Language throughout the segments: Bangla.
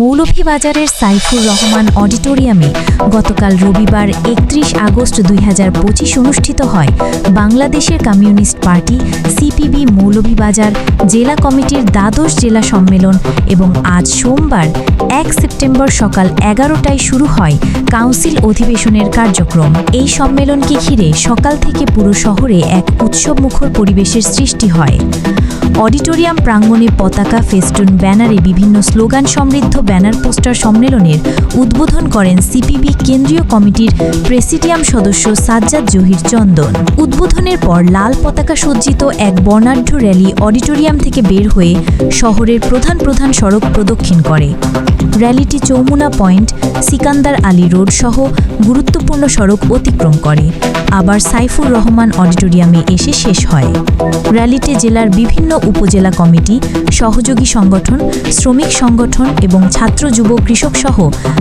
মৌলভীবাজারের সাইফুর রহমান অডিটোরিয়ামে গতকাল রবিবার একত্রিশ আগস্ট দুই হাজার পঁচিশ অনুষ্ঠিত হয়। বাংলাদেশের কমিউনিস্ট পার্টি, সিপিবি মৌলভীবাজার, জেলা কমিটির দ্বাদশ জেলা সম্মেলন এবং আজ সোমবার এক সেপ্টেম্বর সকাল এগারোটায় শুরু হয় কাউন্সিল অধিবেশনের কার্যক্রম। এই সম্মেলনকে ঘিরে সকাল থেকে পুরো শহরে এক উৎসবমুখর পরিবেশের সৃষ্টি হয়। অডিটোরিয়াম প্রাঙ্গণে পতাকা, ফেস্টুন, ব্যানারে বিভিন্ন স্লোগান সমৃদ্ধ ব্যানার, পোস্টার সম্মেলনের উদ্বোধন করেন সিপিবি কেন্দ্রীয় কমিটির প্রেসিডিয়াম সদস্য সাজ্জাদ জহির চন্দন। উদ্বোধনের পর লাল পতাকা সজ্জিত এক বর্ণাঢ্য র্যালি অডিটোরিয়াম থেকে বের হয়ে শহরের প্রধান প্রধান সড়ক প্রদক্ষিণ করে। র্যালিটি চৌমুনা পয়েন্ট সিকান্দার আলী রোড সহ গুরুত্বপূর্ণ সড়ক অতিক্রম করে। আবার সাইফুর রহমান অডিটোরিয়ামে এসে শেষ হয়। র্যালিতে জেলার বিভিন্ন উপজেলা কমিটি, সহযোগী সংগঠন, শ্রমিক সংগঠন এবং ছাত্র, যুব, কৃষক সহ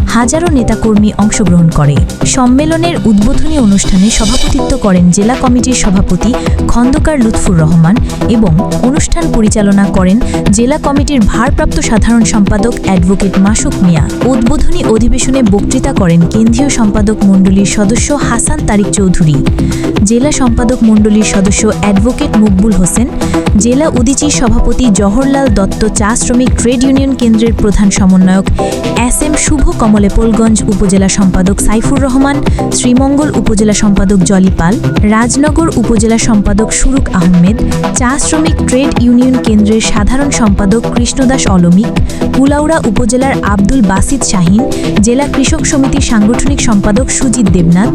হাজারো নেতাকর্মী অংশগ্রহণ করে। সম্মেলনের উদ্বোধনী অনুষ্ঠানে সভাপতিত্ব করেন জেলা কমিটির সভাপতি খন্দকার লুৎফুর রহমান এবং অনুষ্ঠান পরিচালনা করেন জেলা কমিটির ভারপ্রাপ্ত সাধারণ সম্পাদক অ্যাডভোকেট মাসুক মিয়া। উদ্বোধনী অধিবেশনে বক্তৃতা করেন কেন্দ্রীয় সম্পাদক মণ্ডলীর সদস্য হাসান তারিক চৌধুরী। জেলা সম্পাদক মণ্ডলীর সদস্য অ্যাডভোকেট মকবুল হোসেন, জেলা উদিচির সভাপতি জওহরলাল দত্ত চা শ্রমিক ট্রেড ইউনিয়ন কেন্দ্রের প্রধান সমন্বয়ক এস এম শুভ কমলেপলগঞ্জ উপজেলা সম্পাদক সাইফুর রহমান, শ্রীমঙ্গল উপজেলা সম্পাদক জলি পাল, রাজনগর উপজেলা সম্পাদক সুরুক আহমেদ, চা শ্রমিক ট্রেড ইউনিয়ন কেন্দ্রের সাধারণ সম্পাদক কৃষ্ণদাস অলমিক, কুলাউড়া উপজেলার আব্দুল বাসিদ শাহিন, জেলা কৃষক সমিতির সাংগঠনিক সম্পাদক সুজিত দেবনাথ,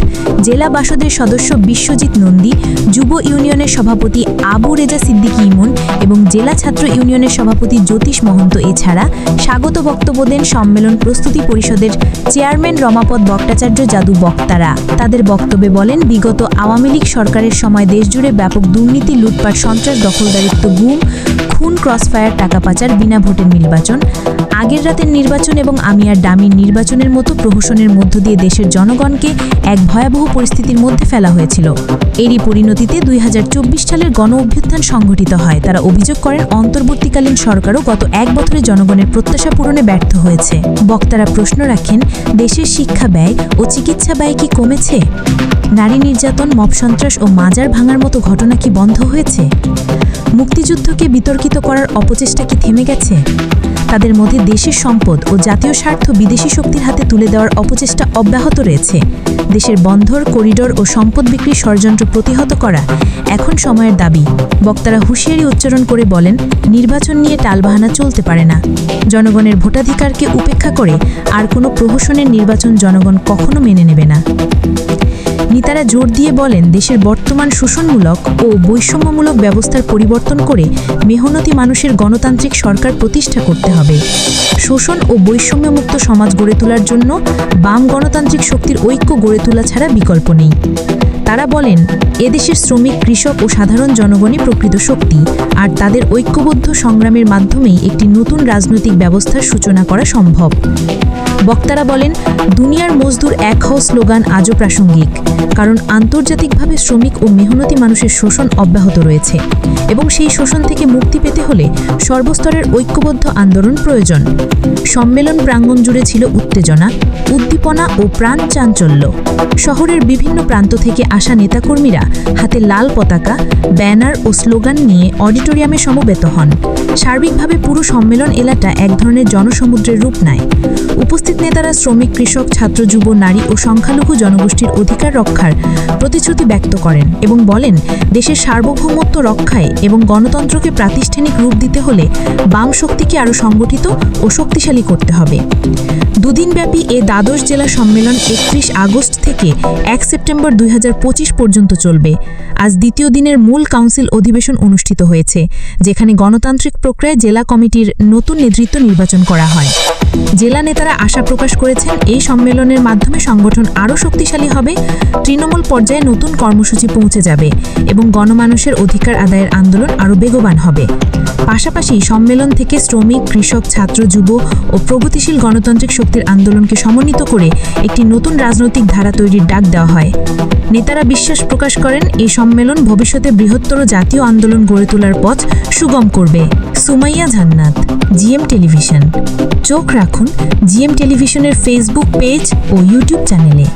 জেলা বাসদের সদস্য বিশ্বজিৎ নন্দী, যুব ইউনিয়নের সভাপতি আবু রেজা সিদ্দিকী ইমন এবং জেলা ছাত্র ইউনিয়নের সভাপতি জ্যোতিষ মহন্ত। এছাড়া স্বাগত বক্তব্য দেন সম্মেলন প্রস্তুতি পরিষদের চেয়ারম্যান রমাপদ ভট্টাচার্য যাদু বক্তারা। তাদের বক্তব্যে বলেন, বিগত আওয়ামী লীগ সরকারের সময় দেশজুড়ে ব্যাপক দুর্নীতি, লুটপাট, সন্ত্রাস, দখলদারিত্ব, গুম, খুন, ক্রসফায়ার, টাকা পাচার, বিনা ভোটের নির্বাচন আগের রাতের নির্বাচন এবং আমি আর ডামির নির্বাচনের মতো প্রহসনের মধ্য দিয়ে দেশের জনগণকে এক ভয়াবহ পরিস্থিতির মধ্যে ফেলা হয়েছিল। এরই পরিণতিতে দুই হাজার চব্বিশ সালের গণ অভ্যুত্থান সংঘটিত হয়। তারা অভিযোগ করেন, অন্তর্বর্তীকালীন সরকারও গত এক বছরে জনগণের প্রত্যাশা পূরণে ব্যর্থ হয়েছে। বক্তারা প্রশ্ন রাখেন, দেশের শিক্ষা ব্যয় ও চিকিৎসা ব্যয় কি কমেছে? নারী নির্যাতন, মব সন্ত্রাস ও মাজার ভাঙার মতো ঘটনা কি বন্ধ হয়েছে? মুক্তিযুদ্ধকে বিতর্কিত করার অপচেষ্টা কি থেমে গেছে? তাদের মধ্যে দেশের সম্পদ ও জাতীয় স্বার্থ বিদেশি শক্তির হাতে তুলে দেওয়ার অপচেষ্টা অব্যাহত রয়েছে। দেশের বন্ধর করিডোর ও সম্পদ বিক্রির ষড়যন্ত্র প্রতিহত করা এখন সময়ের দাবি। বক্তারা হুঁশিয়ারি উচ্চারণ করে বলেন, নির্বাচন নিয়ে টালবাহানা চলতে পারে না। জনগণের ভোটাধিকারকে উপেক্ষা করে আর কোনো প্রহসনের নির্বাচন জনগণ কখনো মেনে নেবে না। নেতারা জোর দিয়ে বলেন, দেশের বর্তমান শোষণমূলক ও বৈষম্যমূলক ব্যবস্থার পরিবর্তন করে মেহনতি মানুষের গণতান্ত্রিক সরকার প্রতিষ্ঠা করতে হবে। শোষণ ও বৈষম্যমুক্ত সমাজ গড়ে তোলার জন্য বাম গণতান্ত্রিক শক্তির ঐক্য গড়ে তোলা ছাড়া বিকল্প নেই। তারা বলেন, এদেশের শ্রমিক, কৃষক ও সাধারণ জনগণই প্রকৃত শক্তি, আর তাদের ঐক্যবদ্ধ সংগ্রামের মাধ্যমেই একটি নতুন রাজনৈতিক ব্যবস্থার সূচনা করা সম্ভব। বক্তারা বলেন, দুনিয়ার মজদুর এক হও স্লোগান আজও প্রাসঙ্গিক, কারণ আন্তর্জাতিকভাবে শ্রমিক ও মেহনতি মানুষের শোষণ অব্যাহত রয়েছে, এবং সেই শোষণ থেকে মুক্তি পেতে হলে সর্বস্তরের ঐক্যবদ্ধ আন্দোলন প্রয়োজন। সম্মেলন প্রাঙ্গণ জুড়ে ছিল উত্তেজনা, উদ্দীপনা ও প্রাণ চাঞ্চল্য। শহরের বিভিন্ন প্রান্ত থেকে আসা নেতাকর্মীরা হাতে লাল পতাকা, ব্যানার ও স্লোগান নিয়ে অডিটোরিয়ামে সমবেত হন। সার্বিকভাবে পুরো সম্মেলন এলাকা এক ধরনের জনসমুদ্রের রূপ নেয়। উপস্থিত নেতারা শ্রমিক, কৃষক, ছাত্র, যুব, নারী ও সংখ্যালঘু জনগোষ্ঠীর অধিকার রক্ষার প্রতিশ্রুতি ব্যক্ত করেন এবং বলেন, দেশের সার্বভৌমত্ব রক্ষায় এবং গণতন্ত্রকে প্রাতিষ্ঠানিক রূপ দিতে হলে বাম শক্তিকে আরও সংগঠিত ও শক্তিশালী করতে হবে। দুদিনব্যাপী এ দ্বাদশ জেলা সম্মেলন একত্রিশ আগস্ট থেকে এক সেপ্টেম্বর দুই হাজার পর্যন্ত চলবে। আজ দ্বিতীয় দিনের মূল কাউন্সিল অধিবেশন অনুষ্ঠিত হয়েছে, যেখানে গণতান্ত্রিক প্রক্রিয়ায় জেলা কমিটির নতুন নেতৃত্ব নির্বাচন করা হয়। জেলা নেতারা আশা প্রকাশ করেছেন এই সম্মেলনের মাধ্যমে সংগঠন আরও শক্তিশালী হবে, তৃণমূল পর্যায়ে নতুন কর্মসূচি পৌঁছে যাবে এবং গণমানুষের অধিকার আদায়ের আন্দোলন আরও বেগবান হবে। পাশাপাশি সম্মেলন থেকে শ্রমিক, কৃষক, ছাত্র, যুব ও প্রগতিশীল গণতান্ত্রিক শক্তির আন্দোলনকে সমন্বিত করে একটি নতুন রাজনৈতিক ধারা তৈরির ডাক দেওয়া হয়। নেতারা বিশ্বাস প্রকাশ করেন, এই সম্মেলন ভবিষ্যতে বৃহত্তর জাতীয় আন্দোলন গড়ে তোলার পথ সুগম করবে। সুমাইয়া জান্নাত, জিএম টেলিভিশন চোখ রাখুন জিএম টেলিভিশনের ফেসবুক পেজ ও ইউটিউব চ্যানেলে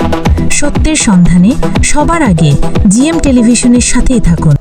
সত্যের সন্ধানে সবার আগে জিএম টেলিভিশনের সাথেই থাকুন।